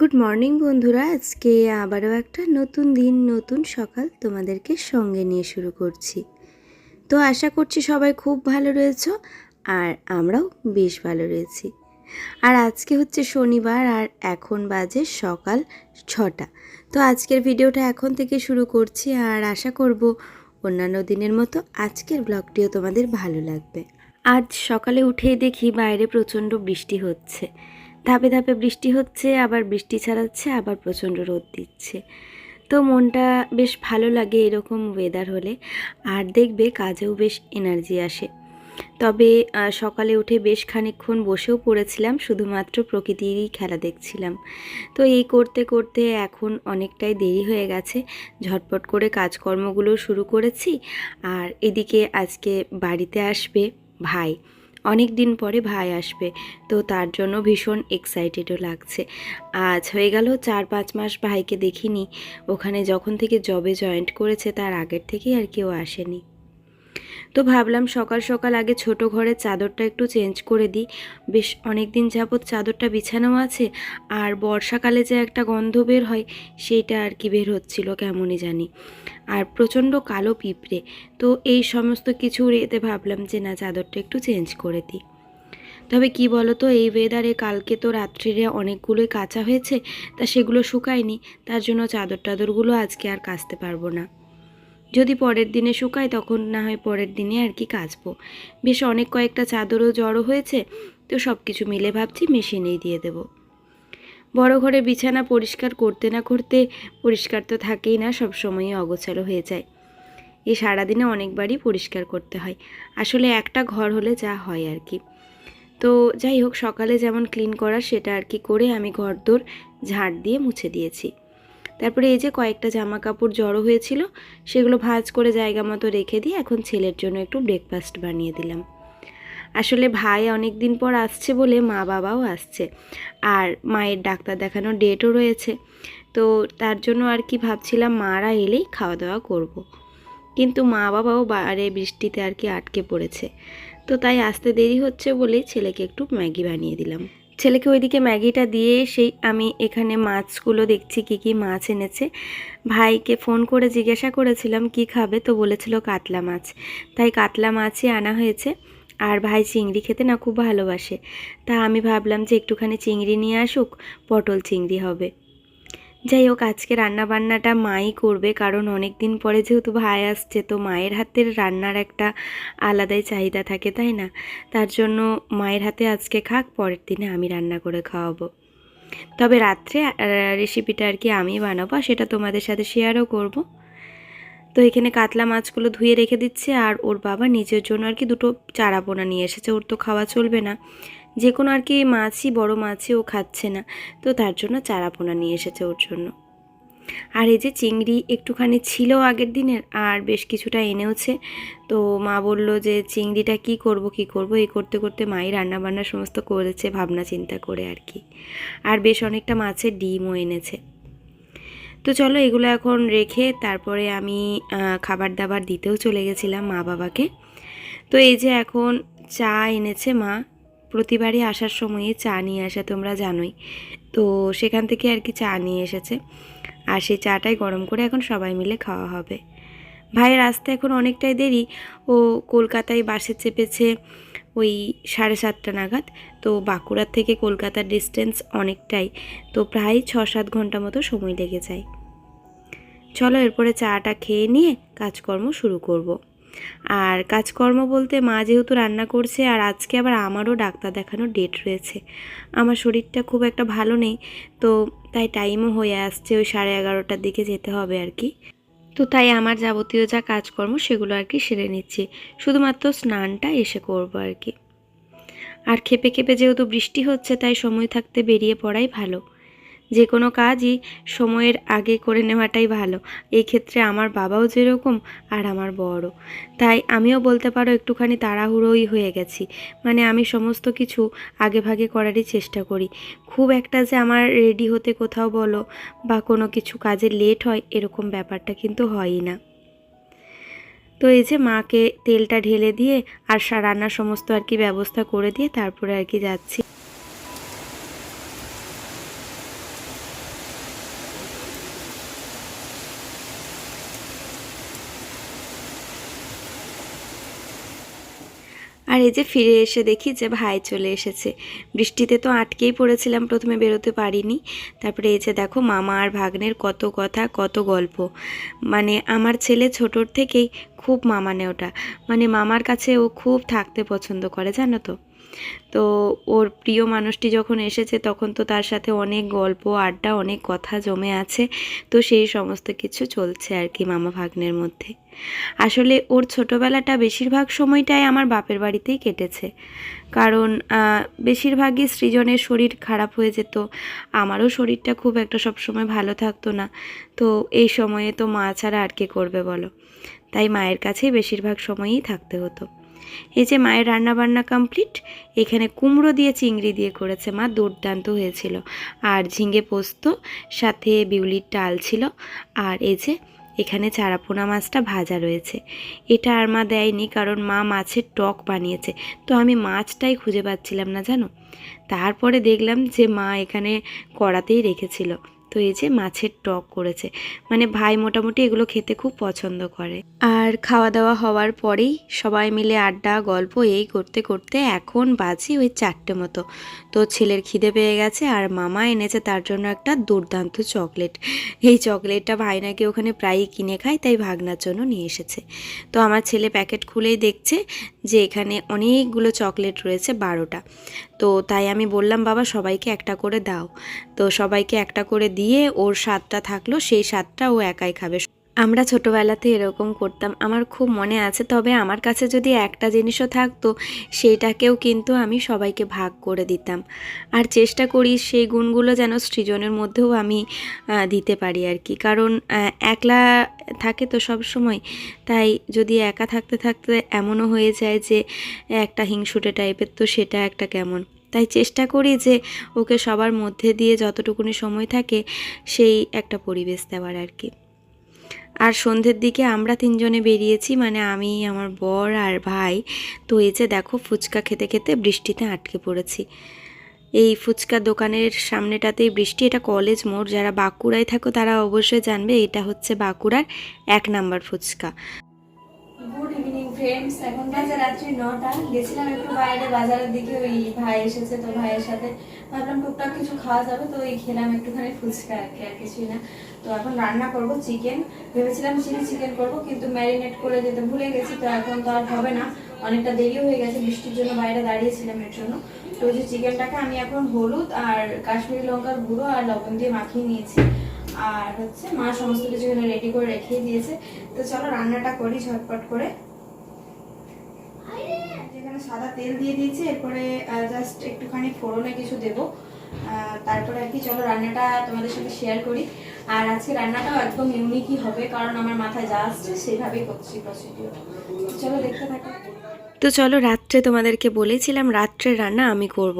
Good morning বন্ধুরা। আজকে আবারও একটা নতুন দিন, নতুন সকাল তোমাদেরকে সঙ্গে নিয়ে শুরু করছি। তো আশা করছি সবাই খুব ভালো রয়েছো আর আমরাও বেশ ভালো রয়েছি। আর আজকে হচ্ছে শনিবার আর এখন বাজে সকাল ছটা। তো আজকের ভিডিওটা এখন থেকে শুরু করছি আর আশা করব অন্যান্য দিনের মতো আজকের ব্লগটিও তোমাদের ভালো লাগবে। আজ সকালে উঠেই দেখি বাইরে প্রচণ্ড বৃষ্টি হচ্ছে। ধাপে ধাপে বৃষ্টি হচ্ছে, আবার বৃষ্টি ছাড়াচ্ছে, আবার প্রচণ্ড রোদ দিচ্ছে। তো মনটা বেশ ভালো লাগে এরকম ওয়েদার হলে। আর দেখবে কাজেও বেশ এনার্জি আসে। তবে সকালে উঠে বেশ খানিকক্ষণ বসেও পড়েছিলাম, শুধুমাত্র প্রকৃতিরই খেলা দেখছিলাম। তো এই করতে করতে এখন অনেকটাই দেরি হয়ে গেছে। ঝটপট করে কাজকর্মগুলো শুরু করেছি। আর এদিকে আজকে বাড়িতে আসবে ভাই। অনেক দিন পরে ভাই আসবে, তো তার জন্য ভীষণ এক্সাইটেডও লাগছে। আজ হয়ে গেল চার পাঁচ মাস ভাইকে দেখিনি, ওখানে যখন থেকে জবে জয়েন্ট করেছে তার আগের থেকেই আর কেউ আসেনি। তো ভাবলাম সকাল সকাল আগে ছোট ঘরের চাদরটা একটু চেঞ্জ করে দিই। বেশ অনেক দিন যাবৎ চাদরটা বিছানো আছে আর বর্ষাকালে যে একটা গন্ধ বের হয় সেইটা আর কি বের হচ্ছিল, কেমনই জানি। আর প্রচণ্ড কালো পিঁপড়ে, তো এই সমস্ত কিছুর এতে ভাবলাম যে না, চাদরটা একটু চেঞ্জ করে দিই। তবে কি বলো তো এই ওয়েদারে কালকে তো রাত্রিরে অনেকগুলোই কাঁচা হয়েছে, তা সেগুলো শুকায়নি, তার জন্য চাদর টাদরগুলো আজকে আর কাচতে পারব না। যদি পরের দিনে শুকায়, তখন না হয় পরের দিনে আর কি কাচবো। বেশ অনেক কয়েকটা চাদরও জড়ো হয়েছে, তো সব কিছু মিলে ভাবছি মেশিনেই দিয়ে দেবো। বড় ঘরে বিছানা পরিষ্কার করতে না করতে, পরিষ্কার তো থাকেই না, সব সময়ই অগোছালো হয়ে যায়। এ সারাদিনে অনেকবারই পরিষ্কার করতে হয়। আসলে একটা ঘর হলে যা হয় আর কি। তো যাই হোক, সকালে যেমন ক্লিন করার সেটা আর কি করে আমি ঘরদোর ঝাড় দিয়ে মুছে দিয়েছি। তারপরে এই যে কয়েকটা জামা কাপড় জড়ো হয়েছিল, সেগুলো ভাঁজ করে জায়গা মতো রেখে দিয়ে এখন ছেলের জন্য একটু ব্রেকফাস্ট বানিয়ে দিলাম। আসলে ভাই অনেক দিন পর আসছে বলে মা বাবাও আসছে, আর মায়ের ডাক্তার দেখানোর ডেটও রয়েছে। তো তার জন্য আর কি ভাবছিলাম মারা এলেই খাওয়া দাওয়া করব। কিন্তু মা বাবাও বারে বৃষ্টিতে আর কি আটকে পড়েছে। তো তাই আসতে দেরি হচ্ছে বলেই ছেলেকে একটু ম্যাগি বানিয়ে দিলাম। ছেলেকে ওইদিকে ম্যাগিটা দিয়ে সেই আমি এখানে মাছগুলো দেখছি কি কি মাছ এনেছে। ভাইকে ফোন করে জিজ্ঞাসা করেছিলাম, কি খাবে? তো বলেছিল কাতলা মাছ। তাই কাতলা মাছই আনা হয়েছে। আর ভাই চিংড়ি খেতে না খুব ভালোবাসে। তা আমি ভাবলাম যে একটুখানি চিংড়ি নিয়ে আসুক, পটল চিংড়ি হবে। যাই হোক আজকে রান্নাবান্নাটা মাই করবে, কারণ অনেক দিন পরে যেহেতু ভাই আসছে, তো মায়ের হাতের রান্নার একটা আলাদাই চাহিদা থাকে, তাই না? তার জন্য মায়ের হাতে আজকে খাক, পরের দিনে আমি রান্না করে খাওয়াবো। তবে রাত্রে রেসিপিটা আর কি আমি বানাবো সেটা তোমাদের সাথে শেয়ারও করব। তো এখানে কাতলা মাছগুলো ধুয়ে রেখে দিচ্ছে, আর ওর বাবা নিজের জন্য আর কি দুটো চারা পোনা নিয়ে এসেছে, ওর তো খাওয়া চলবে না। যে কোনো আর কি মাছই, বড় মাছই ও খাচ্ছে না। তো তার জন্য চারা পোনা নিয়ে এসেছে ওর জন্য। আর এই যে চিংড়ি একটুখানি ছিল আগের দিনের, আর বেশ কিছুটা এনেওছে। তো মা বলল যে, চিংড়িটা কি করব কি করব? এই করতে করতে মাই রান্না বান্না সমস্ত করেছে, ভাবনা চিন্তা করে আর কি। আর বেশ অনেকটা মাছের ডিমও এনেছে। তো চলো এগুলো এখন রেখে তারপরে আমি খাবার দাবার দিতেও চলে গেছিলাম মা বাবাকে তো এই যে এখন চা এনেছে মা। প্রতিবারই আসার সময়ে চা নিয়ে আসে তোমরা জানোই। তো সেখান থেকে আর কি চা নিয়ে এসেছে। আর সেই চাটাই গরম করে এখন সবাই মিলে খাওয়া হবে। ভাইয়ের আসতে এখন অনেকটাই দেরি। ও কলকাতায় বাসে চেপেছে ওই সাড়ে সাতটা নাগাদ। তো বাঁকুড়ার থেকে কলকাতার ডিস্টেন্স অনেকটাই। তো প্রায় ছ সাত ঘণ্টা মতো সময় লেগে যায়। চলো এরপরে চাটা খেয়ে নিয়ে কাজকর্ম শুরু করব। আর কাজকর্ম বলতে মা যেহেতু রান্না করছে আর আজকে আবার আমারও ডাক্তার দেখানোর ডেট রয়েছে। আমার শরীরটা খুব একটা ভালো নেই, তো তাই টাইমও হয়ে আসছে ওই সাড়ে এগারোটার দিকে যেতে হবে আর কি। তো তাই আমার যাবতীয় যা কাজকর্ম সেগুলো আর কি সেরে নিচ্ছি। শুধুমাত্র স্নানটা এসে করব আর কি। আর খেপে খেপে যেহেতু বৃষ্টি হচ্ছে তাই সময় থাকতে বেরিয়ে পড়াই ভালো। যে কোনো কাজই সময়ের আগে করে নেওয়াটাই ভালো। এই ক্ষেত্রে আমার বাবাও যেরকম আর আমার বড় তাই আমিও বলতে পারো একটুখানি তাড়াহুড়োই হয়ে গেছি। মানে আমি সমস্ত কিছু আগে ভাগে করারই চেষ্টা করি। খুব একটা যে আমার রেডি হতে কোথাও বলো বা কোনো কিছু কাজে লেট হয় এরকম ব্যাপারটা কিন্তু হয়ই না। তো এই যে মাকে তেলটা ঢেলে দিয়ে আর রান্নার সমস্ত আর কি ব্যবস্থা করে দিয়ে তারপরে আর কি যাচ্ছি। আর এই যে ফিরে এসে দেখি যে ভাই চলে এসেছে। বৃষ্টিতে তো আটকেই পড়েছিলাম, প্রথমে বেরোতে পারিনি। তারপরে এই যে দেখো মামা আর ভাগ্নের কত কথা, কত গল্প। মানে আমার ছেলে ছোটোর থেকেই খুব মামানে ওটা মানে মামার কাছে ও খুব থাকতে পছন্দ করে, জানো তো? তো ওর প্রিয় মানুষটি যখন এসেছে, তখন তো তার সাথে অনেক গল্প, আড্ডা, অনেক কথা জমে আছে। তো সেই সমস্ত কিছু চলছে আর কি মামা ভাগ্নের মধ্যে। আসলে ওর ছোটোবেলাটা বেশিরভাগ সময়টাই আমার বাপের বাড়িতেই কেটেছে। কারণ বেশিরভাগই সৃজনের শরীর খারাপ হয়ে যেত। আমারও শরীরটা খুব একটা সবসময় ভালো থাকতো না। তো এই সময়ে তো মা ছাড়া আর কে করবে বলো? তাই মায়ের কাছেই বেশিরভাগ সময়ই থাকতে হতো। এই যে মায়ের রান্না বান্না কমপ্লিট এখানে কুমড়ো দিয়ে চিংড়ি দিয়ে করেছে মা, দুর্দান্ত হয়েছিল। আর ঝিঙে পোস্ত, সাথে বিউলির ডাল ছিল। আর এই যে এখানে চারাপোনা মাছটা ভাজা রয়েছে। এটা আর মা দেয়নি কারণ মা মাছের টক বানিয়েছে। তো আমি মাছটাই খুঁজে পাচ্ছিলাম না, জানো? তারপরে দেখলাম যে মা এখানে কড়াতেই রেখেছিল। তো এই যে মাছের টক করেছে। মানে ভাই মোটামুটি এগুলো খেতে খুব পছন্দ করে। আর খাওয়া দাওয়া হওয়ার পরেই সবাই মিলে আড্ডা, গল্প এই করতে করতে এখন বাজি ওই চারটে মতো। তো ছেলের খিদে পেয়ে গেছে আর মামা এনেছে তার জন্য একটা দুর্দান্ত চকলেট। এই চকলেটটা ভাই নাকি ওখানে প্রায়ই কিনে খায়, তাই ভাগনার জন্য নিয়ে এসেছে। তো আমার ছেলে প্যাকেট খুলেই দেখছে যে এখানে অনেকগুলো চকলেট রয়েছে বারোটা। তো তাই আমি বললাম, বাবা সবাইকে একটা করে দাও। তো সবাইকে একটা করে দিয়ে ওর স্বাদটা থাকল, সেই স্বাদটা ও একাই খাবে। আমরা ছোটোবেলাতে এরকম করতাম, আমার খুব মনে আছে, তবে আমার কাছে যদি একটা জিনিসও থাকতো, সেইটাকেও কিন্তু আমি সবাইকে ভাগ করে দিতাম। আর চেষ্টা করি সেই গুণগুলো যেন সৃজনের মধ্যেও আমি দিতে পারি আর কি। কারণ একলা থাকে তো সব সময়, তাই যদি একা থাকতে থাকতে এমনও হয়ে যায় যে, একটা হিংসুটে টাইপের তো সেটা একটা কেমন? তাই চেষ্টা করি যে ওকে সবার মধ্যে দিয়ে যতটুকুনি সময় থাকে সেই একটা পরিবেশ দেওয়ার আর কি। আর সন্ধ্যের দিকে আমরা তিনজনে বেরিয়েছি মানে আমি, আমার বর আর ভাই। তো এই যে দেখো ফুচকা খেতে খেতে বৃষ্টিতে আটকে পড়েছি। এই ফুচকা দোকানের সামনেটাতেই বৃষ্টি, এটা কলেজ মোড়, যারা বাঁকুড়ায় থাকো তারা অবশ্যই জানবে, এটা হচ্ছে বাঁকুড়ার এক number fuchka. Good evening friends এখন বাজে রাত্রি নটা। গেছিলাম একটু বাইরে, বাজারের দিকে ওই ভাই এসেছে তো ভাইয়ের সাথে। ভাবলাম টুকটাক কিছু খাওয়া যাবে, তো ওই খেলাম একটুখানি ফুচকা আর কি, আর কিছুই না। তো এখন রান্না করব চিকেন ভেবেছিলাম চিলি চিকেন করব, কিন্তু ম্যারিনেট করে যেতে ভুলে গেছি, তো এখন তো আর হবে না। অনেকটা দেরি হয়ে গেছে, বৃষ্টির জন্য বাইরে দাঁড়িয়েছিলাম এর জন্য। তো ওই যে চিকেনটাকে আমি এখন হলুদ আর কাশ্মীরি লঙ্কার গুঁড়ো আর লবণ দিয়ে মাখিয়ে নিয়েছি। আর হচ্ছে মা সমস্ত কিছু এখানে রেডি করে রেখে দিয়েছে। তো চলো রান্নাটা করি ঝটপট করে। যেখানে সাদা তেল দিয়ে দিয়েছি, এরপরে জাস্ট একটুখানি ফোড়নে কিছু দেবো। তারপরে আর কি, চলো রান্নাটা তোমাদের সাথে শেয়ার করি। আর আজকে রান্নাটাও একদম ইউনিকই হবে, কারণ আমার মাথায় যা আসছে, সেইভাবেই করছি প্রসিডিওর চলো দেখতে থাকো। তো চলো রাত্রে তোমাদেরকে বলেছিলাম রাত্রে রান্না আমি করব।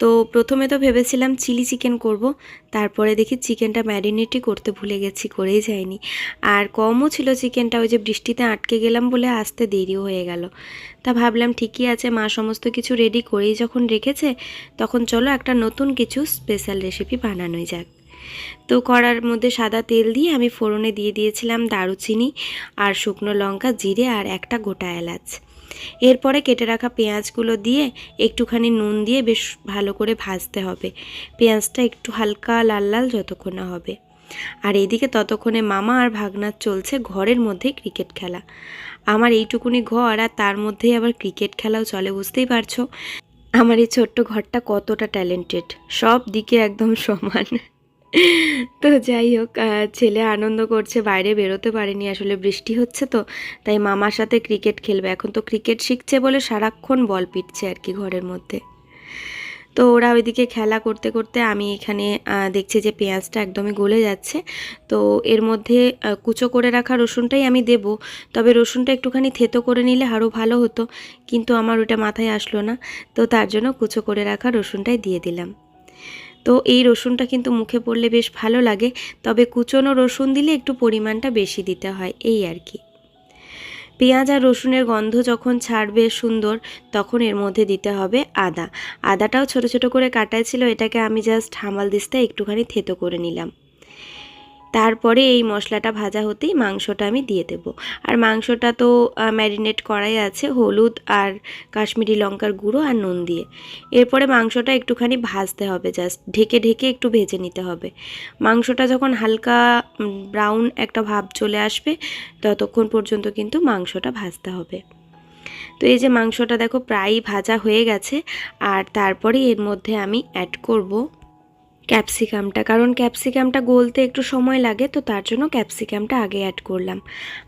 তো প্রথমে তো ভেবেছিলাম চিলি চিকেন করব। তারপরে দেখি চিকেনটা ম্যারিনেটই করতে ভুলে গেছি, করেই যায়নি আর কমও ছিল চিকেনটা, ওই যে বৃষ্টিতে আটকে গেলাম বলে আসতে দেরিও হয়ে গেল তা ভাবলাম ঠিকই আছে, মা সমস্ত কিছু রেডি করেই যখন রেখেছে, তখন চলো একটা নতুন কিছু স্পেশাল রেসিপি বানানোই যাক তো কড়ার মধ্যে সাদা তেল দিয়ে আমি ফোড়নে দিয়ে দিয়েছিলাম দারুচিনি আর শুকনো লঙ্কা, জিরে আর একটা গোটা এলাচ এরপরে কেটে রাখা পেঁয়াজগুলো দিয়ে একটুখানি নুন দিয়ে বেশ ভালো করে ভাজতে হবে। পেঁয়াজটা একটু হালকা লাল লাল যতক্ষণ না হবে। আর এদিকে ততক্ষণে মামা আর ভাগনার চলছে ঘরের মধ্যে ক্রিকেট খেলা। আমার এইটুকুনি ঘর আর তার মধ্যেই আবার ক্রিকেট খেলাও চলে, বুঝতেই পারছ? আমার এই ছোট্ট ঘরটা কতটা ট্যালেন্টেড সব দিকে একদম সমান। তো যাই হোক ছেলে আনন্দ করছে, বাইরে বেরোতে পারেনি, আসলে বৃষ্টি হচ্ছে তো, তাই মামার সাথে ক্রিকেট খেলবে। এখন তো ক্রিকেট শিখছে বলে সারাক্ষণ বল পিটছে আর কি ঘরের মধ্যে। তো ওরা ওইদিকে খেলা করতে করতে আমি এখানে দেখছি যে পেঁয়াজটা একদমই গলে যাচ্ছে। তো এর মধ্যে কুচো করে রাখা রসুনটাই আমি দেব, তবে রসুনটা একটুখানি থেতো করে নিলে আরও ভালো হতো, কিন্তু আমার ওটা মাথায় আসলো না, তো তার জন্য কুচো করে রাখা রসুনটাই দিয়ে দিলাম। তো এই রসুনটা কিন্তু মুখে পড়লে বেশ ভালো লাগে, তবে কুচনো রসুন দিলে একটু পরিমাণটা বেশি দিতে হয়, এই আর কি। পেঁয়াজ আর রসুনের গন্ধ যখন ছাড়বে সুন্দর, তখন এর মধ্যে দিতে হবে আদা। আদাটাও ছোট ছোট করে কাটাই ছিল, এটাকে আমি জাস্ট হামাল দিস্তায় একটুখানি থেতো করে নিলাম। তারপরে এই মশলাটা ভাজা হতেই মাংসটা আমি দিয়ে দেবো। আর মাংসটা তো ম্যারিনেট করাই আছে, হলুদ আর কাশ্মীরি লঙ্কার গুঁড়ো আর নুন দিয়ে। এরপরে মাংসটা একটুখানি ভাজতে হবে জাস্ট ঢেকে ঢেকে একটু ভেজে নিতে হবে। মাংসটা যখন হালকা ব্রাউন একটা ভাব চলে আসবে, ততক্ষণ পর্যন্ত কিন্তু মাংসটা ভাজতে হবে। তো এই যে মাংসটা দেখো প্রায়ই ভাজা হয়ে গেছে, আর তারপরে এর মধ্যে আমি অ্যাড করব ক্যাপসিকামটা। কারণ ক্যাপসিকামটা গলতে একটু সময় লাগে, তো তার জন্য ক্যাপসিকামটা আগে অ্যাড করলাম।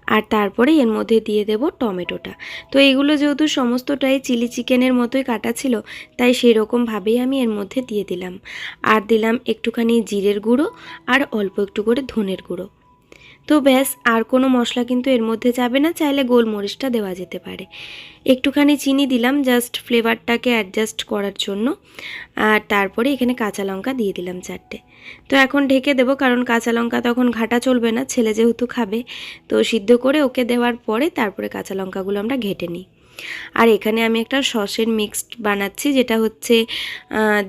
আর তারপরে এর মধ্যে দিয়ে দেব টমেটোটা। তো এগুলো যেহেতু সমস্তটাই চিলি চিকেনের মতোই কাটা ছিল, তাই সেই রকমভাবেই আমি এর মধ্যে দিয়ে দিলাম। আর দিলাম একটুখানি জিরের গুঁড়ো, আর অল্প একটু করে ধনের গুঁড়ো। তো ব্যাস, আর কোনো মশলা কিন্তু এর মধ্যে যাবে না, চাইলে গোলমরিচটা দেওয়া যেতে পারে। একটুখানি চিনি দিলাম জাস্ট ফ্লেভারটাকে অ্যাডজাস্ট করার জন্য। আর তারপরে এখানে কাঁচা লঙ্কা দিয়ে দিলাম চারটে। তো এখন ঢেকে দেবো, কারণ কাঁচা লঙ্কা তখন ঘাটা চলবে না, ছেলে যেহেতু খাবে। তো সিদ্ধ করে ওকে দেওয়ার পরে তারপরে কাঁচা লঙ্কাগুলো আমরা ঘেটে নিই। আর এখানে আমি একটা সসের মিক্সড বানাচ্ছি যেটা হচ্ছে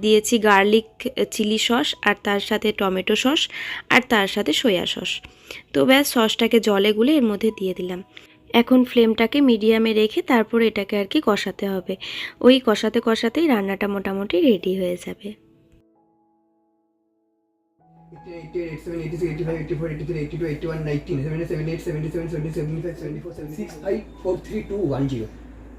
দিয়েছি গার্লিক চিলি সস আর তার সাথে টমেটো সস আর তার সাথে সয়া সস তো ব্যাস সসটাকে জলে গুলে এর মধ্যে দিয়ে দিলাম এখন ফ্লেমটাকে মিডিয়ামে রেখে তারপর এটাকে আর কি কষাতে হবে ওই কষাতে কষাতেই রান্নাটা মোটামুটি রেডি হয়ে যাবে 88,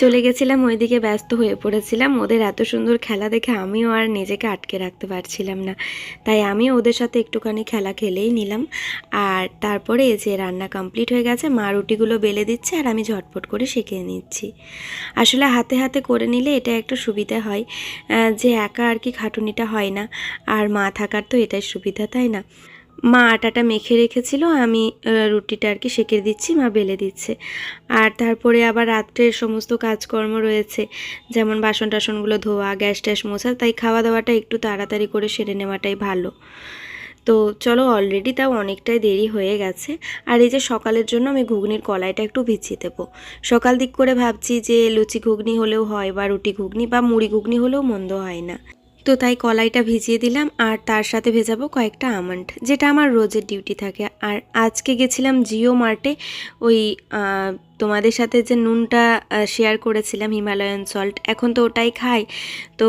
চলে গেছিলাম, ওইদিকে ব্যস্ত হয়ে পড়েছিলাম। ওদের এত সুন্দর খেলা দেখে আমিও আর নিজেকে আটকে রাখতে পারছিলাম না। তাই আমিও ওদের সাথে একটুখানি খেলা খেলেই নিলাম। আর তারপরে এই যে রান্না কমপ্লিট হয়ে গেছে, মা রুটিগুলো বেলে দিচ্ছে আর আমি ঝটপট করে শিখে নিচ্ছি। আসলে হাতে হাতে করে নিলে এটা একটা সুবিধা হয় যে একা আর কি খাটুনিটা হয় না। আর মা থাকার তো এটাই সুবিধা, তাই না? মা আটাটা মেখে রেখেছিল, আমি রুটিটা আর কি সেঁকে দিচ্ছি, মা বেলে দিচ্ছে। আর তারপরে আবার রাত্রের সমস্ত কাজকর্ম রয়েছে, যেমন বাসন টাসনগুলো ধোয়া, গ্যাস ট্যাস মোছা, তাই খাওয়া দাওয়াটা একটু তাড়াতাড়ি করে সেরে নেওয়াটাই ভালো। তো চলো অলরেডি তাও অনেকটাই দেরি হয়ে গেছে। আর এই যে সকালের জন্য আমি ঘুগনির কলাইটা একটু ভিজিয়ে দেবো। সকাল দিক করে ভাবছি যে লুচি ঘুগনি হলেও হয় বা রুটি ঘুগনি বা মুড়ি ঘুগনি হলেও মন্দ হয় না। তো তাই কলাইটা ভিজিয়ে দিলাম আর তার সাথে ভেজাবো কয়েকটা আমন্ড, যেটা আমার রোজের ডিউটি থাকে। আর আজকে গেছিলাম জিও মার্টে, ওই তোমাদের সাথে যে নুনটা শেয়ার করেছিলাম হিমালয়ান সল্ট এখন তো ওটাই খাই। তো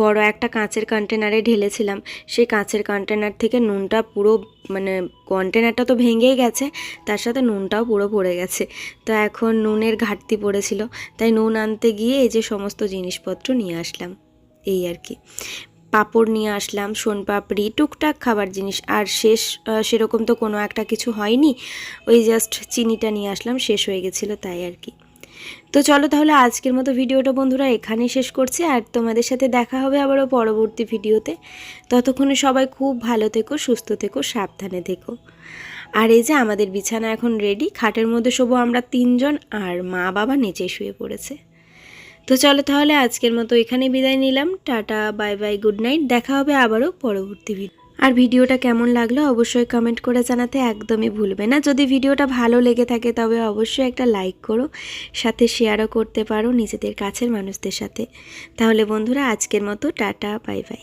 বড় একটা কাঁচের কন্টেনারে ঢেলেছিলাম, সেই কাঁচের কন্টেনার থেকে নুনটা পুরো মানে কন্টেনারটা তো ভেঙেই গেছে, তার সাথে নুনটাও পুরো পড়ে গেছে। তো এখন নুনের ঘাটতি পড়েছিল, তাই নুন আনতে গিয়ে এই যে সমস্ত জিনিসপত্র নিয়ে আসলাম। এই আর কি। পাঁপড় নিয়ে আসলাম, সোনপাপড়ি, টুকটাক খাবার জিনিস। আর শেষ সেরকম তো কোনো একটা কিছু হয়নি। ওই জাস্ট চিনিটা নিয়ে আসলাম, শেষ হয়ে গেছিল তাই আর কি। তো চলো তাহলে আজকের মতো ভিডিওটা বন্ধুরা এখানেই শেষ করছি। আর তোমাদের সাথে দেখা হবে আবারও পরবর্তী ভিডিওতে। ততক্ষণে সবাই খুব ভালো থেকো, সুস্থ থেকো, সাবধানে থেকো। আর এই যে আমাদের বিছানা এখন রেডি খাটের মধ্যে শোবো আমরা তিনজন, আর মা বাবা নিচে শুয়ে পড়েছে। তো চলো তাহলে আজকের মতো এখানে বিদায় নিলাম। Tata, bye bye, good night. দেখা হবে আবারও পরবর্তী ভিডিও আর ভিডিওটা কেমন লাগল অবশ্যই কমেন্ট করে জানাতে একদমই ভুলবে না। যদি ভিডিওটা ভালো লেগে থাকে তবে অবশ্যই একটা লাইক করো, সাথে শেয়ারও করতে পারো নিজেদের কাছের মানুষদের সাথে। তাহলে বন্ধুরা আজকের মতো, টাটা, বাই বাই।